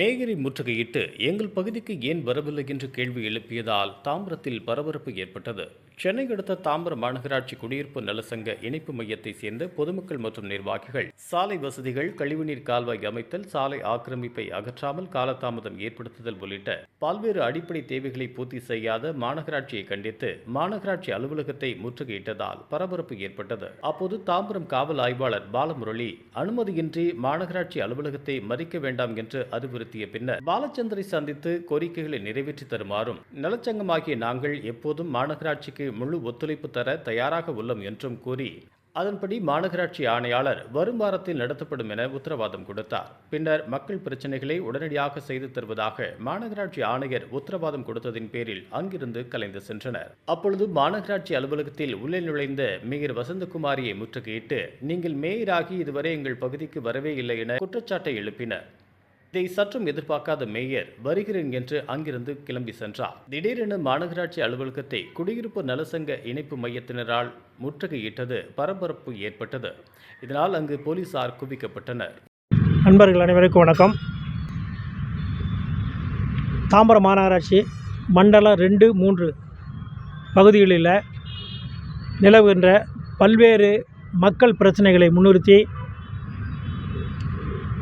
மேகரி முற்றுகையிட்டு எங்கள் பகுதிக்கு ஏன் வரவில்லை என்று கேள்வி எழுப்பியதால் தாம்பரத்தில் பரபரப்பு ஏற்பட்டது. சென்னை அடுத்த தாம்பரம் மாநகராட்சி குடியிருப்பு நலசங்க இணைப்பு மையத்தை சேர்ந்த பொதுமக்கள் மற்றும் நிர்வாகிகள் சாலை வசதிகள் கழிவுநீர் கால்வாய் அமைத்தல் சாலை ஆக்கிரமிப்பை அகற்றாமல் காலதாமதம் ஏற்படுத்துதல் உள்ளிட்ட பல்வேறு அடிப்படை தேவைகளை பூர்த்தி செய்யாத மாநகராட்சியை கண்டித்து மாநகராட்சி அலுவலகத்தை முற்றுகையிட்டதால் பரபரப்பு ஏற்பட்டது. அப்போது தாம்பரம் காவல் ஆய்வாளர் பாலமுரளி அனுமதியின்றி மாநகராட்சி அலுவலகத்தை மறிக்க வேண்டாம் என்று வலியுறுத்திய பின்னர் பாலச்சந்தரை சந்தித்து கோரிக்கைகளை நிறைவேற்றி தருமாறும் நலச்சங்கமாகிய நாங்கள் எப்போதும் மாநகராட்சிக்கு முழு ஒத்துழைப்பு தர தயாராக உள்ளோம் என்றும் கூறி அதன்படி மாநகராட்சி ஆணையாளர் வரும் வாரத்தில் நடத்தப்படும் என உத்தரவாதம் கொடுத்தார். பின்னர் மக்கள் பிரச்சனைகளை உடனடியாக செய்து தருவதாக மாநகராட்சி ஆணையர் உத்தரவாதம் கொடுத்ததின் பேரில் அங்கிருந்து கலைந்து சென்றனர். அப்பொழுது மாநகராட்சி அலுவலகத்தில் உள்ளே நுழைந்த மேயர் வசந்தகுமாரியை முற்றுகையிட்டு நீங்கள் மேயராகி இதுவரை எங்கள் பகுதிக்கு வரவே இல்லை என குற்றச்சாட்டை எழுப்பினர். இதை சற்றும் எதிர்பார்க்காத மேயர் வருகிறேன் என்று அங்கிருந்து கிளம்பி சென்றார். திடீரென மாநகராட்சி அலுவலகத்தை குடியிருப்பு நலசங்க இணைப்பு மையத்தினரால் முற்றுகையிட்டது பரபரப்பு ஏற்பட்டது. இதனால் அங்கு போலீசார் குவிக்கப்பட்டனர். நண்பர்கள் அனைவருக்கும் வணக்கம். தாம்பரம் மாநகராட்சி மண்டலம் ரெண்டு மூன்று பகுதிகளில் நிலவுகின்ற பல்வேறு மக்கள் பிரச்சனைகளை முன்னிறுத்தி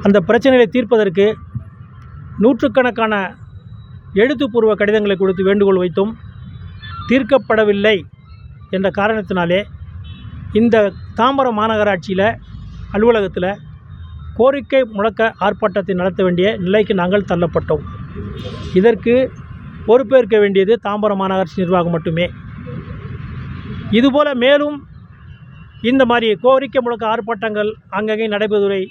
அந்த பிரச்சனைகளை தீர்ப்பதற்கு நூற்றுக்கணக்கான எழுத்துப்பூர்வ கடிதங்களை கொடுத்து வேண்டுகோள் வைத்தும் தீர்க்கப்படவில்லை என்ற காரணத்தினாலே இந்த தாம்பரம் மாநகராட்சியில் அலுவலகத்தில் கோரிக்கை முழக்க ஆர்ப்பாட்டத்தை நடத்த வேண்டிய நிலைக்கு நாங்கள் தள்ளப்பட்டோம். இதற்கு பொறுப்பேற்க வேண்டியது தாம்பரம் மாநகராட்சி நிர்வாகம் மட்டுமே. இதுபோல் மேலும் இந்த மாதிரி கோரிக்கை முழக்க ஆர்ப்பாட்டங்கள் அங்கங்கே நடைபெறுவதை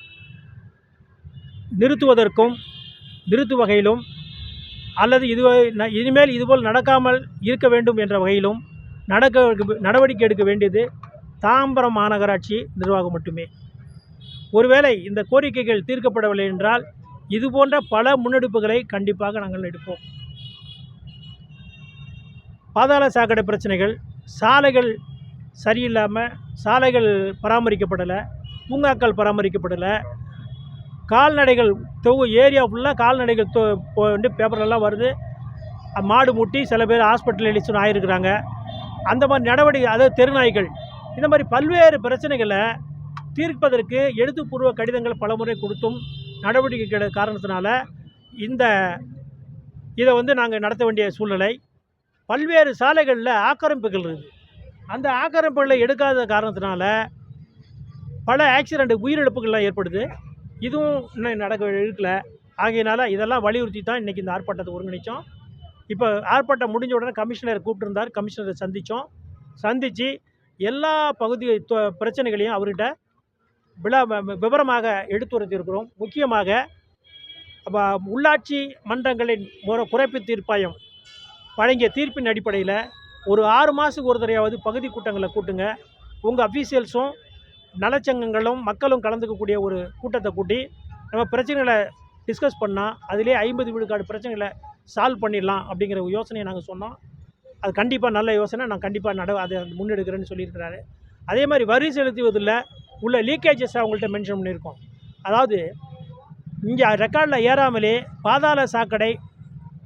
நிறுத்துவதற்கும் நிறுத்து வகையிலும் அல்லது இது இனிமேல் இதுபோல் நடக்காமல் இருக்க வேண்டும் என்ற வகையிலும் நடக்க நடவடிக்கை எடுக்க வேண்டியது தாம்பரம் மாநகராட்சி நிர்வாகம் மட்டுமே. ஒருவேளை இந்த கோரிக்கைகள் தீர்க்கப்படவில்லை என்றால் இது போன்ற பல முன்னெடுப்புகளை கண்டிப்பாக நாங்கள் எடுப்போம். பாதாள சாக்கடை பிரச்சனைகள் சாலைகள் சரியில்லாமல் சாலைகள் பராமரிக்கப்படலை பூங்காக்கள் பராமரிக்கப்படலை கால்நடைகள் தொகு ஏரியா ஃபுல்லாக கால்நடைகள் தொ வந்து பேப்பர்லலாம் வருது. மாடு முட்டி சில பேர் ஹாஸ்பிட்டலைசேஷன் ஆகிருக்கிறாங்க அந்த மாதிரி நடவடிக்கை அதாவது தெருநாய்கள் இந்த மாதிரி பல்வேறு பிரச்சனைகளை தீர்ப்பதற்கு எழுத்துப்பூர்வ கடிதங்கள் பலமுறை கொடுத்தும் நடவடிக்கை கிட காரணத்தினால இந்த இதை வந்து நாங்கள் நடத்த வேண்டிய சூழ்நிலை. பல்வேறு சாலைகளில் ஆக்கிரமிப்புகள் இருக்குது. அந்த ஆக்கிரமிப்புகளை எடுக்காத காரணத்தினால பல ஆக்சிடெண்ட் உயிரிழப்புகள்லாம் ஏற்படுது. இதுவும் இன்னும் நடக்க இருக்கல ஆகையினால இதெல்லாம் வலியுறுத்தி தான் இன்றைக்கி இந்த ஆர்ப்பாட்டத்தை ஒருங்கிணைச்சோம். இப்போ ஆர்ப்பாட்டம் முடிஞ்ச உடனே கமிஷனர் கூப்பிட்டுருந்தார். கமிஷனரை சந்தித்தோம் சந்தித்து எல்லா பகுதி தொ- பிரச்சனைகளையும் அவர்கிட்ட விழா விவரமாக எடுத்துரைத்திருக்கிறோம் முக்கியமாக உள்ளாட்சி மன்றங்களின் குறைப்பு தீர்ப்பாயம் வழங்கிய தீர்ப்பின் அடிப்படையில் ஒரு ஆறு மாதத்துக்கு ஒரு தடையாவது பகுதி கூட்டங்களை கூட்டுங்க. உங்கள் அஃபீஷியல்ஸும் நலச்சங்கங்களும் மக்களும் கலந்துக்கக்கூடிய ஒரு கூட்டத்தை கூட்டி நம்ம பிரச்சனைகளை டிஸ்கஸ் பண்ணால் அதிலே ஐம்பது விழுக்காடு பிரச்சனைகளை சால்வ் பண்ணிடலாம் அப்படிங்கிற ஒரு யோசனையை நாங்கள் சொன்னோம். அது கண்டிப்பாக நல்ல யோசனை. நான் கண்டிப்பாக நட அதை முன்னெடுக்கிறேன்னு சொல்லியிருக்கிறாரு. அதே மாதிரி வரி செலுத்துவதில் உள்ள லீக்கேஜஸ் அவங்கள்ட்ட மென்ஷன் பண்ணியிருக்கோம். அதாவது இங்கே ரெக்கார்டில் ஏறாமலே பாதாள சாக்கடை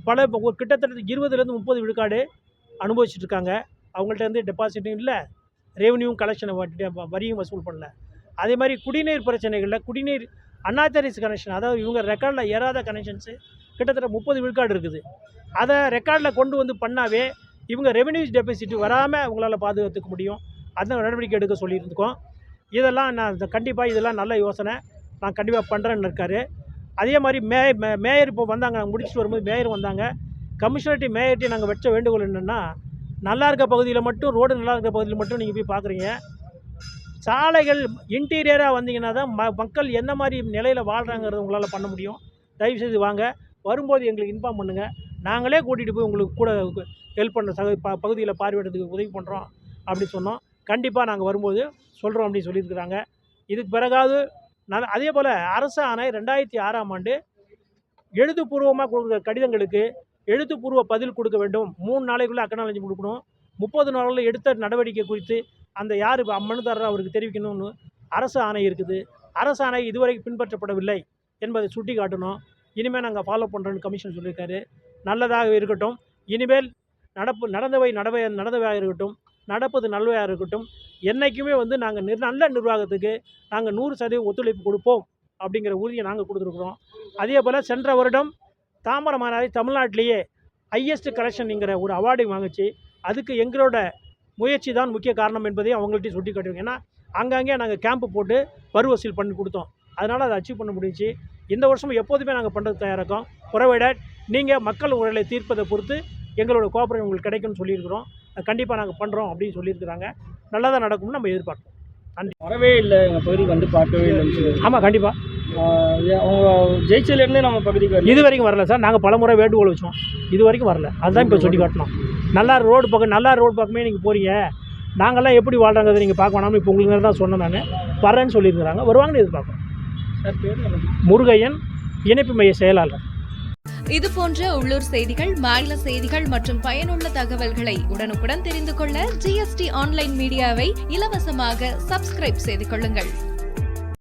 பல ஒரு கிட்டத்தட்ட இருபதுலேருந்து முப்பது விழுக்காடு அனுபவிச்சுட்ருக்காங்க அவங்கள்ட்ட இருந்து டெபாசிட்டும் இல்லை. ரெவன்யூவும் கலெக்ஷனை வரியும் வசூல் பண்ணல. அதே மாதிரி குடிநீர் பிரச்சனைகளில் குடிநீர் அன்னாத்தரிஸ் கனெக்ஷன் அதாவது இவங்க ரெக்கார்டில் ஏறாத கனெக்ஷன்ஸு கிட்டத்தட்ட முப்பது விழுக்காடு இருக்குது. அதை ரெக்கார்டில் கொண்டு வந்து பண்ணாவே இவங்க ரெவன்யூ டெபிசிட் வராமல் அவங்களால பாதுகாத்துக்க முடியும். அந்த நடவடிக்கை எடுக்க சொல்லியிருந்துக்கோம். இதெல்லாம் நான் கண்டிப்பாக இதெல்லாம் நல்ல யோசனை. நான் கண்டிப்பாக பண்ணுறேன்னு இருக்காரு. அதே மாதிரி மே மே- மேயர் இப்போ வந்தாங்க. நாங்கள் முடிச்சுட்டு வரும்போது மேயர் வந்தாங்க. கமிஷனர்ட்டி மேயர்ட்டி நாங்கள் வச்ச வேண்டுகோள் என்னென்னா நல்லா இருக்க பகுதியில் மட்டும் ரோடு நல்லா இருக்க பகுதியில் மட்டும் நீங்கள் போய் பார்க்குறீங்க சாலைகள் இன்டீரியராக வந்தீங்கன்னா தான் ம மக்கள் என்ன மாதிரி நிலையில் வாழ்கிறாங்கிறது உங்களால் பண்ண முடியும். தயவுசெய்து வாங்க. வரும்போது எங்களுக்கு இன்ஃபார்ம் பண்ணுங்கள் நாங்களே கூட்டிகிட்டு போய் உங்களுக்கு கூட ஹெல்ப் பண்ண சக ப பகுதியில் பார்வையிடத்துக்கு உதவி பண்ணுறோம் அப்படி சொன்னோம். கண்டிப்பாக நாங்கள் வரும்போது சொல்கிறோம் அப்படின்னு சொல்லியிருக்கிறாங்க. இதுக்கு பிறகாவது நல்ல அதே போல் அரசு ஆணை ரெண்டாயிரத்தி ஆறாம் ஆண்டு எழுத்துப்பூர்வமாக கொடுக்குற கடிதங்களுக்கு எழுத்துப்பூர்வ பதில் கொடுக்க வேண்டும். மூணு நாளைக்குள்ளே அக்கனாலஜி கொடுக்கணும். முப்பது நாளில் எடுத்த நடவடிக்கை குறித்து அந்த யார்? மனுதாரர் அவருக்கு தெரிவிக்கணும்னு அரசு ஆணை இருக்குது. அரசு ஆணை இதுவரை பின்பற்றப்படவில்லை என்பதை சுட்டி காட்டணும் இனிமேல் நாங்கள் ஃபாலோ பண்ணுறோன்னு கமிஷன் சொல்லியிருக்காரு. நல்லதாக இருக்கட்டும். இனிமேல் நடப்பு நடந்தவை நடவை நடந்தவையாக இருக்கட்டும். நடப்பது நல்லவையாக இருக்கட்டும். என்றைக்குமே வந்து நாங்கள் நிர் நல்ல நிர்வாகத்துக்கு நாங்கள் நூறு சதவீதம் ஒத்துழைப்பு கொடுப்போம் அப்படிங்கிற உறுதியை நாங்கள் கொடுத்துருக்குறோம். அதே போல் சென்ற வருடம் தாமரை மாநகராட்சி தமிழ்நாட்டிலேயே ஹையஸ்ட் கலெக்ஷன்ங்கிற ஒரு அவார்டை வாங்குச்சு. அதுக்கு எங்களோட முயற்சி தான் முக்கிய காரணம் என்பதையும் அவங்கள்ட்ட சுட்டி காட்டுவோம் ஏன்னா அங்கங்கே நாங்கள் கேம்ப் போட்டு வரி வசூல் பண்ணி கொடுத்தோம். அதனால் அதை அச்சீவ் பண்ண முடிஞ்சுச்சு. இந்த வருஷமும் எப்போதுமே நாங்கள் பண்ணுறது தயாராக இருக்கோம். ப்ரொவைடட் நீங்கள் மக்கள் உரைகளை தீர்ப்பதை பொறுத்து எங்களோட கோஆப்ரேட் உங்களுக்கு கிடைக்கும்னு சொல்லியிருக்கிறோம். அது கண்டிப்பாக நாங்கள் பண்ணுறோம் அப்படின்னு சொல்லியிருக்கிறாங்க. நல்லதாக நடக்கும்னு நம்ம எதிர்பார்ப்போம். வரவே இல்லை எங்கள் பகுதிக்கு வந்து பார்க்கவே சொல்லி ஆமாம் கண்டிப்பாக அவங்க ஜெயிச்சதுலேருந்தே நம்ம பகுதிக்கு வரல. இது வரைக்கும் வரல சார். நாங்கள் பலமுறை வேண்டுகோள் வச்சோம். இது வரைக்கும் வரல. அதுதான் இப்போ சொல்லி காட்டணும். நல்லா ரோடு பக்கம் நல்லா ரோடு பக்கமே நீங்கள் போறீங்க. நாங்கள்லாம் எப்படி வாழ்றாங்கிறத நீங்கள் பார்க்க வேணாம்னு இப்போ உங்களுக்கு தான் சொன்னேன் நான். வரேன்னு சொல்லியிருக்கிறாங்க. வருவாங்கன்னு எதிர்பார்க்குறோம். சார் பேர் எனக்கு முருகையன் இணைப்பு மைய செயலாளர். இது போன்ற உள்ளூர் செய்திகள் மாநில செய்திகள் மற்றும் பயனுள்ள தகவல்களை உடனுக்குடன் தெரிந்து கொள்ள ஜிஎஸ்டி ஆன்லைன் மீடியாவை இலவசமாக சப்ஸ்கிரைப் செய்து கொள்ளுங்கள்.